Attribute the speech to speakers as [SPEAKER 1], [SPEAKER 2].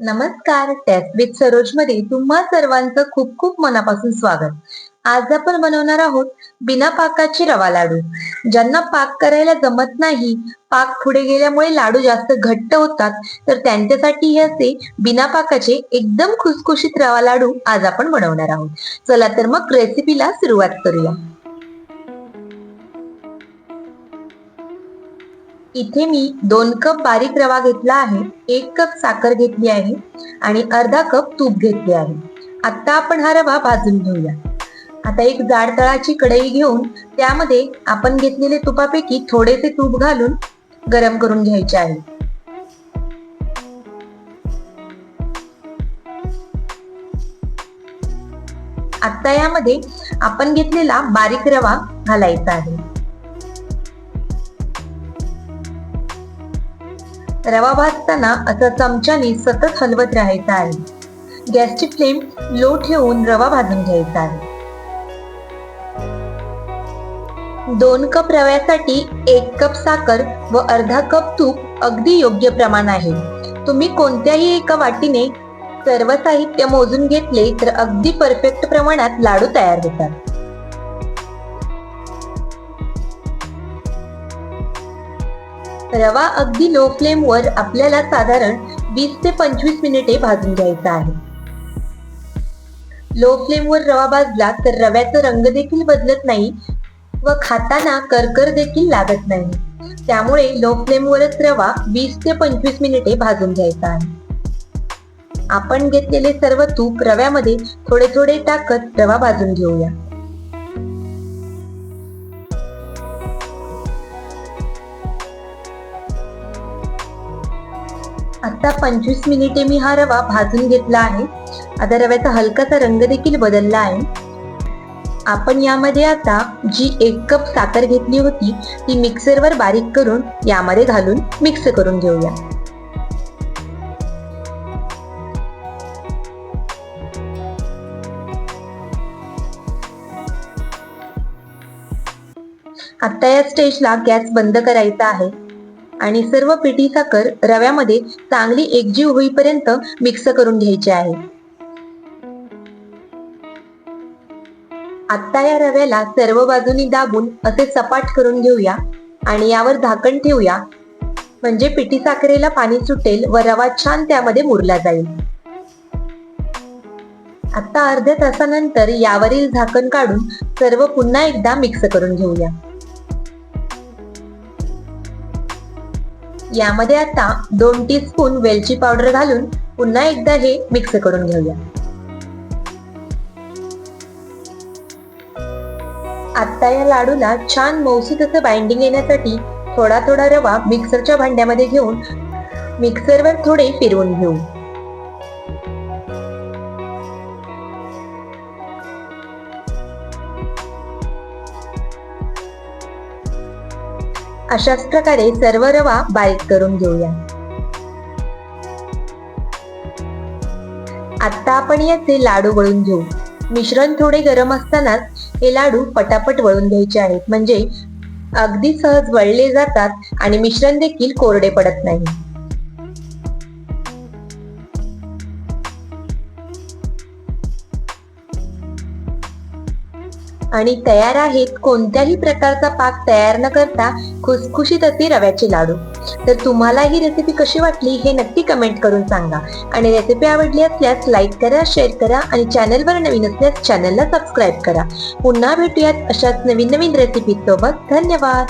[SPEAKER 1] नमस्कार taste with सरोजमध्ये तुम्हा सर्वांचं खूप खूप मनापासून स्वागत. आज आपण बनवणार आहोत बिना पाकाचे रवा लाडू. ज्यांना पाक करायला जमत नाही पाक पुढे गेल्यामुळे लाडू जास्त घट्ट होतात तर त्यांच्यासाठी हे असे बिना पाकाचे एकदम खुसखुशीत रवा लाडू आज आपण बनवणार आहोत. चला तर मग रेसिपीला सुरुवात करूया. इथे मी दोन कप बारीक रवा घेतला आहे एक कप साखर घेतली आहे आणि अर्धा कप तूप घेतले आहे. आता आपण हा रवा भाजून घेऊया. आता एक जाड तळाची कढई घेऊन त्यामध्ये आपण घेतलेले तुपापैकी थोडेसे तूप घालून गरम करून घ्यायचे आहे. आता यामध्ये आपण घेतलेला बारीक रवा घालायचा आहे. रवा भाजताना असा चमच्याने सतत हलवत राहायचा आहे गॅसची फ्लेम लो ठेवून रवा भाजून घ्यायचा आहे दोन कप रव्यासाठी एक कप साखर व अर्धा कप तूप अगदी योग्य प्रमाण आहे. तुम्ही कोणत्याही एका वाटीने सर्व साहित्य मोजून घेतले तर अगदी परफेक्ट प्रमाणात लाडू तयार होतात. रवा अगदी लो फ्लेम वर आपल्याला साधारण वीस ते पंचवीस मिनिटे भाजून घ्यायचा आहे. लो फ्लेम वर रवा भाजला तर रव्याचा रंग देखील बदलत नाही व खाताना करकर देखील लागत नाही. त्यामुळे लो फ्लेम वरच रवा वीस ते पंचवीस मिनिटे भाजून घ्यायचा आहे. आपण घेतलेले सर्व तूप रव्यामध्ये थोडे थोडे टाकत रवा भाजून घेऊया. आता पंचवीस मिनिटे मी हा रवा भाजून घेतला आहे. आता रव्याचा हलकासा रंग देखील बदलला आहे. आपण यामध्ये आता जी एक कप साखर घेतली होती ती मिक्सरवर बारीक करून यामध्ये घालून मिक्स करून घेऊया. आता या स्टेजला गॅस बंद करायचा आहे. आणि सर्व पिठी साखर रव्यामध्ये चांगली एकजीव होईपर्यंत मिक्स करून घ्यायची आहे. आता या रव्याला सर्व बाजूनी दाबून असे सपाट करून घेऊया आणि यावर झाकण ठेवूया. म्हणजे पिठी साखरेला पाणी सुटेल व रवा छान त्यामध्ये मुरला जाईल. आता अर्ध्या तासानंतर यावरील झाकण काढून सर्व पुन्हा एकदा मिक्स करून घेऊया. यामध्ये आता दोन टी स्पून वेलची पावडर घालून पुन्हा एकदा हे मिक्स करून घेऊया. आता या लाडूला छान मौसूत असं बाइंडिंग येण्यासाठी थोडा थोडा रवा मिक्सरच्या भांड्यामध्ये घेऊन मिक्सरवर थोडे फिरवून घेऊ. अशाच प्रकारे सर्व रवा बारीक करून घेऊया. आता आपण याचे लाडू वळून घेऊ. मिश्रण थोडे गरम असतानाच हे लाडू पटापट वळून घ्यायचे आहेत. म्हणजे अगदी सहज वळले जातात आणि मिश्रण देखील कोरडे पडत नाही. आणि तयार आहेत कोणत्याही प्रकारचा पाक तयार न करता खुसखुशीत असे रव्याचे लाडू. तर तुम्हाला ही रेसिपी कशी वाटली हे नक्की कमेंट करून सांगा. आणि रेसिपी आवडली असल्यास लाईक करा शेअर करा आणि चॅनलवर नवीन असल्यास चॅनलला सबस्क्राईब करा. पुन्हा भेटूयात अशाच नवीन नवीन रेसिपी सोबत. धन्यवाद!